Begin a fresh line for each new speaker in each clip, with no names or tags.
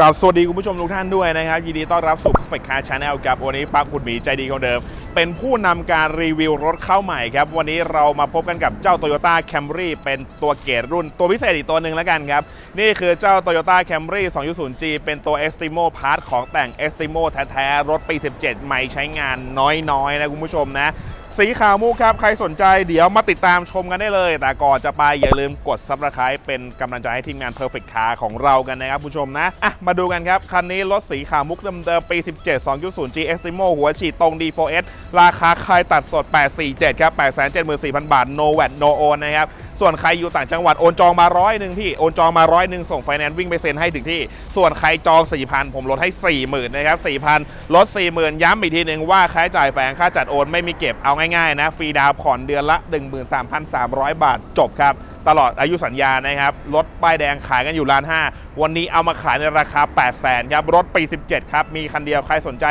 กับสวัสดีคุณผู้ชมทุกท่านด้วยนะครับ ยินดีต้อนรับสู่ Perfect Car Channel ครับวันนี้ปักคุณหมีใจดีคนเดิม เป็นผู้นำการรีวิวรถเข้าใหม่ครับ วันนี้เรามาพบกันกับเจ้า Toyota Camry เป็นตัวเกรดรุ่นตัวพิเศษอีกตัวหนึ่งแล้วกันครับ นี่คือเจ้า Toyota Camry 2.0G เป็นตัว Estimo Part ของแต่ง Estimo แท้ๆรถปี 17 ใหม่ใช้งานน้อยๆนะคุณผู้ชมนะ สีขาวมุกครับ ใครสนใจเดี๋ยวมาติดตามชมกันได้เลย แต่ก่อนจะไปอย่าลืมกดซับสไคร b ์เป็นกำลังใจให้ทีมงาน Perfect Car ของเรากันนะครับผู้ชมนะอะมาดูกันครับ คันนี้รถสีขาวมุกเดิมๆปี 17 2.0 G Estimo หัวฉีดตรง D4S ราคาคายตัดสด 847 ครับ 874,000 บาท no VAT no own นะครับ ส่วนใครอยู่ต่างจังหวัดโอนจองมาร้อยหนึ่งพี่โอนจองมาร้อยหนึ่งส่งไฟแนนซ์วิ่งไปเซ็นให้ถึงที่ ส่วนใครจอง 4,000 ผมลดให้ 40,000นะครับ4,000ลด 40,000 ย้ำอีกทีหนึ่งว่าค่าใช้จ่ายแฝงค่าจัดโอนไม่มีเก็บเอาง่ายๆนะฟรีดาวน์ผ่อนเดือนละ 13,300 บาทจบครับตลอดอายุสัญญานะครับรถป้ายแดงขายกันอยู่ล้านห้าวันนี้เอามาขายในราคา 8 0 0 0 0ครับรถปี 17 ครับ มีคันเดียวใครสนใจ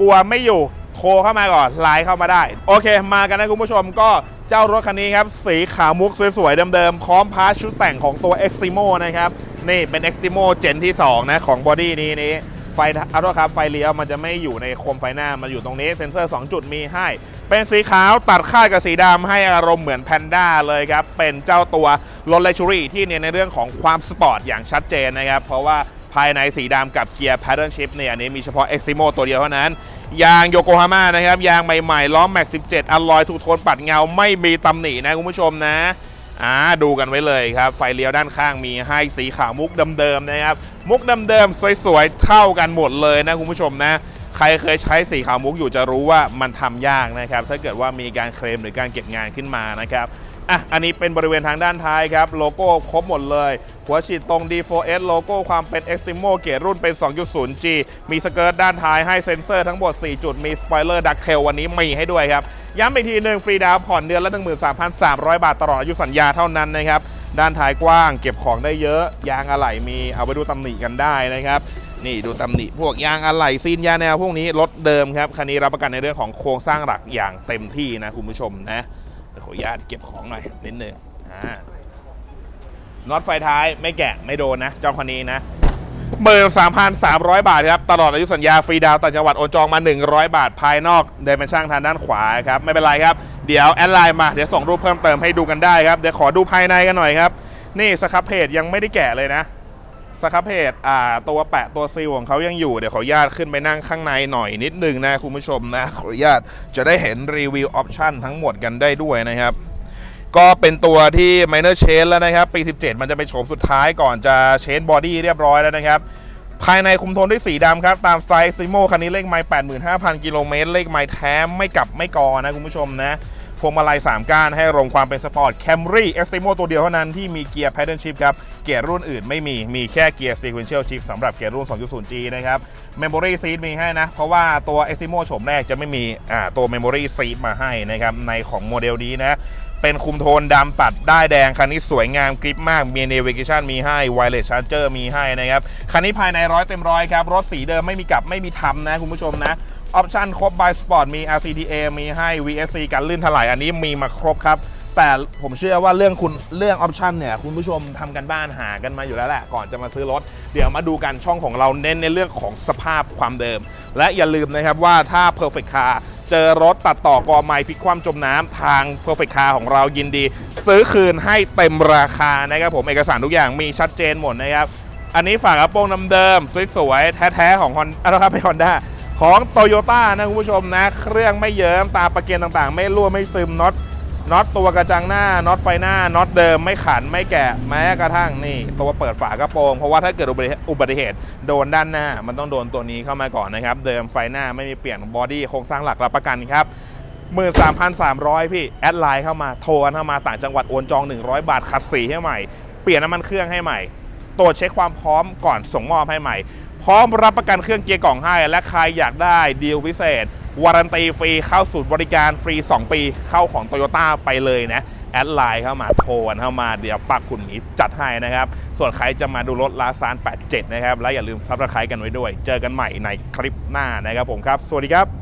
กลัวไม่อยู่ โทรเข้ามาก่อนไลน์เข้ามาได้ โอเค มากันนะคุณผู้ชมก็เจ้ารถคันนี้ครับ สีขาวมุกสวยๆเดิมๆพร้อมพาร์ทชุดแต่งของตัว Extremo นะครับ นี่เป็น Extremo เจนที่ 2 นะ ของบอดี้นี้นี้ไฟเอาตัวครับไฟเลี้ยวมันจะไม่อยู่ในโคมไฟหน้า มันอยู่ตรงนี้เซ็นเซอร์ 2 จุดมีให้ เป็นสีขาวตัดค่ากับสีดำให้อารมณ์เหมือนแพนด้าเลยครับ เป็นเจ้าตัวรถเลชูรี่ที่เน้นในเรื่องของความสปอร์ตอย่างชัดเจนนะครับ เพราะว่าภายในสีดำกับเกียร์ Pattern Shift เนี่ยอันนี้มีเฉพาะ Extremo ตัวเดียวเท่านั้น ยางโยโกฮาม่านะครับ ยางใหม่ๆ ล้อแม็ก 17อลลอยทูโทนปัดเงาไม่มีตำหนินะคุณผู้ชมนะอ่าดูกันไว้เลยครับ ไฟเลี้ยวด้านข้างมีให้สีขาวมุกเดิมๆนะครับ มุกเดิมๆสวยๆ เท่ากันหมดเลยนะคุณผู้ชมนะ ใครเคยใช้สีขาวมุกอยู่จะรู้ว่ามันทำยากนะครับ ถ้าเกิดว่ามีการเคลมหรือการเก็บงานขึ้นมานะครับ อะอันนี้เป็นบริเวณทางด้านท้ายครับ โลโก้ครบหมดเลย หัวฉีดตรง D4S โลโก้ความเป็น Extremo เกียร์รุ่นเป็น 2.0G มีสเกิร์ตด้านท้ายให้เซ็นเซอร์ทั้งหมด 4 จุด มีสปอยเลอร์ดักเทลวันนี้มีให้ด้วยครับ ย้ำอีกทีหนึ่งฟรีดาวน์ผ่อนเดือนละ 13,300 บาทตลอดอายุสัญญาเท่านั้นนะครับ ด้านท้ายกว้างเก็บของได้เยอะ ยางอะไหล่มีเอาไปดูตำหนิกันได้นะครับนี่ดูตำหนิพวกยางอะไหล่ซีนยาแนวพวกนี้รถเดิมครับคันนี้รับประกันในเรื่องของโครงสร้างหลักอย่างเต็มที่นะคุณผู้ชมนะ ขออนุญาตเก็บของหน่อยนิดนึงอ่าน็อตไฟท้ายไม่แกะไม่โดนนะ เจ้าคันนี้นะเบอร์3,300 บาทครับ ตลอดอายุสัญญาฟรีดาวน์ต่างจังหวัดโอนจองมา 100 บาทภายนอกเดินเป็นช่างทางด้านขวาครับ ไม่เป็นไรครับ เดี๋ยวแอดไลน์มา เดี๋ยวส่งรูปเพิ่มเติมให้ดูกันได้ครับ เดี๋ยวขอดูภายในกันหน่อยครับ นี่สครับเพจยังไม่ได้แกะเลยนะ สครับเพจอ่าตัวแปะตัวซีลของเขายังอยู่เดี๋ยวขออนุญาตขึ้นไปนั่งข้างในหน่อยนิดนึงนะคุณผู้ชมนะขออนุญาตจะได้เห็นรีวิวออปชั่นทั้งหมดกันได้ด้วยนะครับก็เป็นตัวที่ Minor Change แล้วนะครับ ปี 17 มันจะเป็นโฉมสุดท้ายก่อนจะเชนบอดี้เรียบร้อยแล้วนะครับ ภายในคุมโทนด้วยสีดำครับ ตามสไตล์ซิโมคันนี้เลขไมล์85,000 กิโลเมตร เลขไมล์แท้ไม่กลับไม่กอนะคุณผู้ชมนะ พวงมาลัย 3 ก้านให้รมความเป็นสปอร์ต Camry e x t r e m o ตัวเดียวเท่านั้นที่มีเกียร์ Pattern Shift ครับ เกียร์รุ่นอื่นไม่มี มีแค่เกียร์ Sequential Shift สำหรับเกียร์รุ่น 2.0G นะครับ Memory Seat มีให้นะ เพราะว่าตัว e x t r e m o โฉมแรกจะไม่มีอ่าตัว Memory Seat มาให้นะครับ ในของโมเดลนี้นะเป็นคุมโทนดำตัดได้แดง คันนี้สวยงามกริปมาก มี Navigation มีให้ Wireless Charger มีให้นะครับ คันนี้ภายในร้อยเต็มร้อยครับ รถสีเดิมไม่มีกลับไม่มีทำนะคุณผู้ชมนะ ออปชันครบ by Sport มี RCTA มีให้ VSC กันลื่นถลายอันนี้มีมาครบครับ แต่ผมเชื่อว่าเรื่องคุณเรื่องออปชันเนี่ยคุณผู้ชมทำกันบ้านหากันมาอยู่แล้วแหละก่อนจะมาซื้อรถ เดี๋ยวมาดูกันช่องของเราเน้นในเรื่องของสภาพความเดิม และอย่าลืมนะครับว่าถ้า Perfect Car เจอรถตัดต่อกอไม้พลิกคว่ำจมน้ำทาง Perfect Car ของเรายินดี ซื้อคืนให้เต็มราคานะครับผมเอกสารทุกอย่างมีชัดเจนหมดนะครับอันนี้ฝากกระโปรงน้ำเดิมสวยๆแท้ๆของฮอนอะไรครับไม่ฮอนด้า ของโตโยต้านะคุณผู้ชมนะ เครื่องไม่เยิ้มตาประเกียนต่างๆ ไม่รั่วไม่ซึมน็อตน็อตตัวกระจังหน้าน็อตไฟหน้าน็อตเดิมไม่ขันไม่แกะแม้กระทั่งนี่ ตัวเปิดฝากระโปรง เพราะว่าถ้าเกิดอุบัติเหตุโดนด้านหน้า มันต้องโดนตัวนี้เข้ามาก่อนนะครับ เดิมไฟหน้าไม่มีเปลี่ยนบอดี้โครงสร้างหลักรับประกันครับ13,300 พี่ แอดไลน์เข้ามาโทรเข้ามาต่างจังหวัดโอนจอง 100 บาทขัดสีให้ใหม่ เปลี่ยนน้ำมันเครื่องให้ใหม่ ตรวจเช็คความพร้อมก่อนส่งมอบให้ใหม่ พร้อมรับประกันเครื่องเกียร์กล่องให้ และใครอยากได้ดีลพิเศษ วารันตีฟรีเข้าสูตรบริการฟรี 2 ปีเข้าของ Toyota ไปเลยนะ แอดไลน์เข้ามาโทรกันเข้ามาเดี๋ยวปักคุณหมีจัดให้นะครับ ส่วนใครจะมาดูรถลาซาน 87 นะครับ และอย่าลืมซับสไครต์กันไว้ด้วย เจอกันใหม่ในคลิปหน้านะครับผมครับ สวัสดีครับ